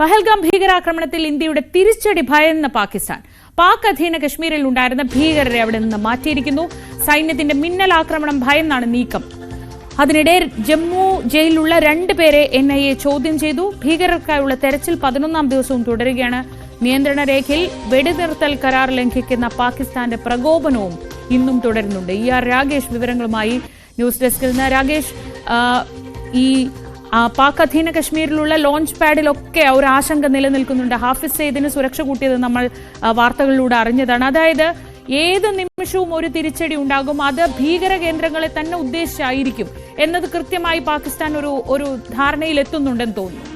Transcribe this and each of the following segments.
പഹൽഗാം ഭീകരാക്രമണത്തിൽ ഇന്ത്യയുടെ തിരിച്ചടി ഭയന്ന പാകിസ്ഥാൻ. പാക് അധീന കശ്മീരിൽ ഉണ്ടായിരുന്ന ഭീകരരെ അവിടെ നിന്ന് മാറ്റിയിരിക്കുന്നു. സൈന്യത്തിന്റെ മിന്നൽ ആക്രമണം ഭയന്നാണ് നീക്കം. അതിനിടെ ജമ്മു ജയിലിലുള്ള രണ്ടുപേരെ എൻ ഐ എ ചോദ്യം ചെയ്തു. ഭീകരർക്കായുള്ള തെരച്ചിൽ പതിനൊന്നാം ദിവസവും തുടരുകയാണ്. നിയന്ത്രണ രേഖയിൽ വെടിനിർത്തൽ കരാർ ലംഘിക്കുന്ന പാകിസ്ഥാന്റെ പ്രകോപനവും ഇന്നും തുടരുന്നുണ്ട്. ഇ ആർ രാഗേഷ് വിവരങ്ങളുമായി ന്യൂസ് ഡെസ്കിൽ നിന്ന് രാഗേഷ് ഈ പാക് അധീന കശ്മീരിലുള്ള ലോഞ്ച് പാഡിലൊക്കെ ഒരു ആശങ്ക നിലനിൽക്കുന്നുണ്ട്. ഹാഫിസ് സെയ്ദിന് സുരക്ഷ കൂട്ടിയത് നമ്മൾ വാർത്തകളിലൂടെ അറിഞ്ഞതാണ്. അതായത് ഏത് നിമിഷവും ഒരു തിരിച്ചടി ഉണ്ടാകും അത് ഭീകര കേന്ദ്രങ്ങളെ തന്നെ ഉദ്ദേശിച്ചായിരിക്കും എന്നത് കൃത്യമായി പാകിസ്ഥാൻ ഒരു ഒരു ധാരണയിൽ എത്തുന്നുണ്ടെന്ന് തോന്നുന്നു.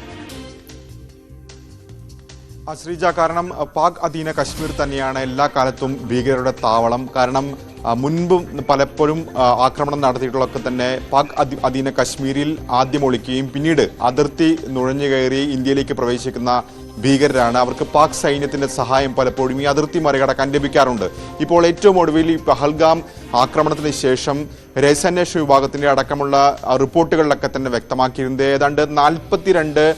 ശ്രീജ കാരണം പാക് അധീന കശ്മീർ തന്നെയാണ് എല്ലാ കാലത്തും ഭീകരരുടെ താവളം. കാരണം മുൻപും പലപ്പോഴും ആക്രമണം നടത്തിയിട്ടുള്ളതൊക്കെ തന്നെ പാക് അധി- അധീന കശ്മീരിൽ ആദ്യം ഒളിക്കുകയും പിന്നീട് അതിർത്തി നുഴഞ്ഞു കയറി ഇന്ത്യയിലേക്ക് പ്രവേശിക്കുന്ന ഭീകരരാണ്. അവർക്ക് പാക് സൈന്യത്തിന്റെ സഹായം പലപ്പോഴും ഈ അതിർത്തി മറികടക്കാൻ ലഭിക്കാറുണ്ട്. ഇപ്പോൾ ഏറ്റവും ഒടുവിൽ ഈ പഹൽഗാം ആക്രമണത്തിന് ശേഷം രഹസ്യാന്വേഷണ വിഭാഗത്തിന്റെ അടക്കമുള്ള റിപ്പോർട്ടുകളിലൊക്കെ തന്നെ വ്യക്തമാക്കിയിരുന്നത് ഏതാണ്ട് നാൽപ്പത്തിരണ്ട്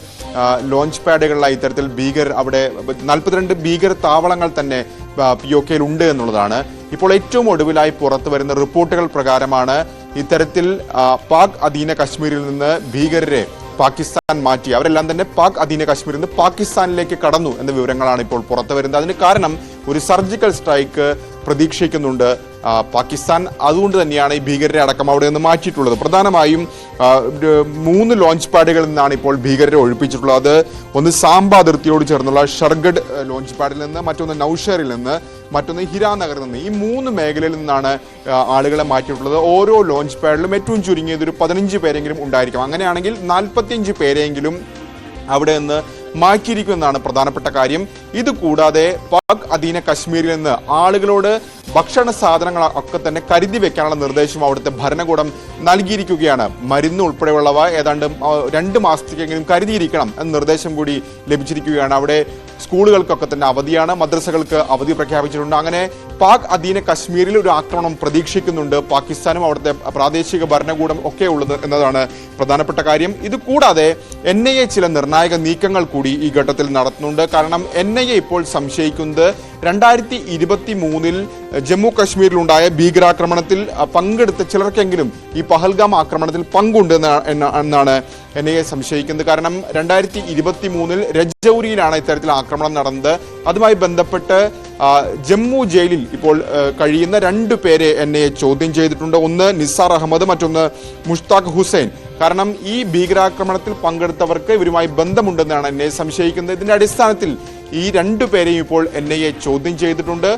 ലോഞ്ച് പാഡുകളിലായി ഇത്തരത്തിൽ ഭീകർ അവിടെ നാൽപ്പത്തിരണ്ട് ഭീകര താവളങ്ങൾ തന്നെ പി ഒ കെയിൽ ഉണ്ട് എന്നുള്ളതാണ്. ഇപ്പോൾ ഏറ്റവും ഒടുവിലായി പുറത്തു വരുന്ന റിപ്പോർട്ടുകൾ പ്രകാരമാണ് ഇത്തരത്തിൽ പാക് അധീന കശ്മീരിൽ നിന്ന് ഭീകരരെ പാകിസ്ഥാൻ മാറ്റി. അവരെല്ലാം തന്നെ പാക് അധീന കശ്മീരിൽ നിന്ന് പാകിസ്ഥാനിലേക്ക് കടന്നു എന്ന വിവരങ്ങളാണ് ഇപ്പോൾ പുറത്തു വരുന്നത്. അതിന് കാരണം ഒരു സർജിക്കൽ സ്ട്രൈക്ക് പ്രതീക്ഷിക്കുന്നുണ്ട് പാകിസ്ഥാൻ അതുകൊണ്ട് തന്നെയാണ് ഈ ഭീകരരെ അടക്കം അവിടെ നിന്ന് മാറ്റിയിട്ടുള്ളത്. പ്രധാനമായും മൂന്ന് ലോഞ്ച് പാഡുകളിൽ നിന്നാണ് ഇപ്പോൾ ഭീകരരെ ഒഴിപ്പിച്ചിട്ടുള്ളത്. അത് ഒന്ന് സാമ്പ അതിർത്തിയോട് ചേർന്നുള്ള ഷർഗഡ് ലോഞ്ച് പാഡിൽ നിന്ന് മറ്റൊന്ന് നൌഷറിൽ നിന്ന് മറ്റൊന്ന് ഹിരാനഗറിൽ നിന്ന്. ഈ മൂന്ന് മേഖലയിൽ നിന്നാണ് ആളുകളെ മാറ്റിയിട്ടുള്ളത്. ഓരോ ലോഞ്ച് പാഡിലും ഏറ്റവും ചുരുങ്ങിയത് ഒരു പതിനഞ്ച് പേരെങ്കിലും ഉണ്ടായിരിക്കും. അങ്ങനെയാണെങ്കിൽ നാൽപ്പത്തിയഞ്ച് പേരെങ്കിലും അവിടെ നിന്ന് മാറ്റിയിരിക്കുമെന്നാണ് പ്രധാനപ്പെട്ട കാര്യം. ഇത് കൂടാതെ പാക് അധീന കശ്മീരിൽ നിന്ന് ആളുകളോട് ഭക്ഷണ സാധനങ്ങൾ ഒക്കെ തന്നെ കരുതി വെക്കാനുള്ള നിർദ്ദേശം അവിടുത്തെ ഭരണകൂടം നൽകിയിരിക്കുകയാണ്. മരുന്ന് ഉൾപ്പെടെയുള്ളവ ഏതാണ്ട് രണ്ട് മാസത്തേക്കെങ്കിലും കരുതിയിരിക്കണം എന്ന നിർദ്ദേശം കൂടി ലഭിച്ചിരിക്കുകയാണ്. അവിടെ സ്കൂളുകൾക്കൊക്കെ തന്നെ അവധിയാണ് മദ്രസകൾക്ക് അവധി പ്രഖ്യാപിച്ചിട്ടുണ്ട്. അങ്ങനെ പാക് അധീന കശ്മീരിൽ ഒരു ആക്രമണം പ്രതീക്ഷിക്കുന്നുണ്ട്. പാകിസ്ഥാനും അവിടുത്തെ പ്രാദേശിക ഭരണകൂടം ഒക്കെ ഉള്ളത് എന്നതാണ് പ്രധാനപ്പെട്ട കാര്യം. ഇത് കൂടാതെ എൻ ഐ എ ചില നിർണായക നീക്കങ്ങൾ കൂടി ഈ ഘട്ടത്തിൽ നടത്തുന്നുണ്ട്. കാരണം എൻ ഐ എ ഇപ്പോൾ സംശയിക്കുന്നത് രണ്ടായിരത്തി ഇരുപത്തി മൂന്നിൽ ജമ്മു കശ്മീരിലുണ്ടായ ഭീകരാക്രമണത്തിൽ പങ്കെടുത്ത ചിലർക്കെങ്കിലും ഈ പഹൽഗാം ആക്രമണത്തിൽ പങ്കുണ്ട് എന്ന- എന്ന- എന്നാണ് എൻ ഐ എ സംശയിക്കുന്നത്. കാരണം രണ്ടായിരത്തി ഇരുപത്തി മൂന്നിൽ രജൌരിയിലാണ് ഇത്തരത്തിൽ ആക്രമണം നടന്നത്. അതുമായി ബന്ധപ്പെട്ട് ജമ്മു ജയിലിൽ ഇപ്പോൾ കഴിയുന്ന രണ്ടു പേരെ എൻ ഐ എ ചോദ്യം ചെയ്തിട്ടുണ്ട്. ഒന്ന് നിസാർ അഹമ്മദ് മറ്റൊന്ന് മുഷ്താഖ് ഹുസൈൻ. കാരണം ഈ ഭീകരാക്രമണത്തിൽ പങ്കെടുത്തവർക്ക് ഇവരുമായി ബന്ധമുണ്ടെന്നാണ് എന്നെ സംശയിക്കുന്നത്. ഇതിന്റെ അടിസ്ഥാനത്തിൽ ഈ രണ്ടു പേരെയും ഇപ്പോൾ എൻ ഐ എ ചോദ്യം ചെയ്തിട്ടുണ്ട്.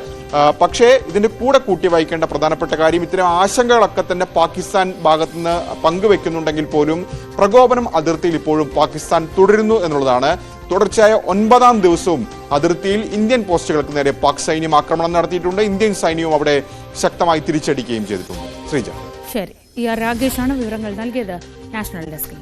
പക്ഷേ ഇതിന്റെ കൂടെ കൂട്ടി വായിക്കേണ്ട പ്രധാനപ്പെട്ട കാര്യം ഇത്തരം ആശങ്കകളൊക്കെ തന്നെ പാകിസ്ഥാൻ ഭാഗത്തു നിന്ന് പങ്കുവെക്കുന്നുണ്ടെങ്കിൽ പോലും പ്രകോപനം അതിർത്തിയിൽ ഇപ്പോഴും പാകിസ്ഥാൻ തുടരുന്നു എന്നുള്ളതാണ്. തുടർച്ചയായ ഒൻപതാം ദിവസവും അതിർത്തിയിൽ ഇന്ത്യൻ പോസ്റ്റുകൾക്ക് നേരെ പാക് സൈന്യം ആക്രമണം നടത്തിയിട്ടുണ്ട്. ഇന്ത്യൻ സൈന്യവും അവിടെ ശക്തമായി തിരിച്ചടിക്കുകയും ചെയ്തിട്ടുണ്ട്. ശ്രീജ. ശരി. ഇ ആർ രാഗേഷാണ് വിവരങ്ങൾ നൽകിയത്. നാഷണൽ ഡെസ്കിൽ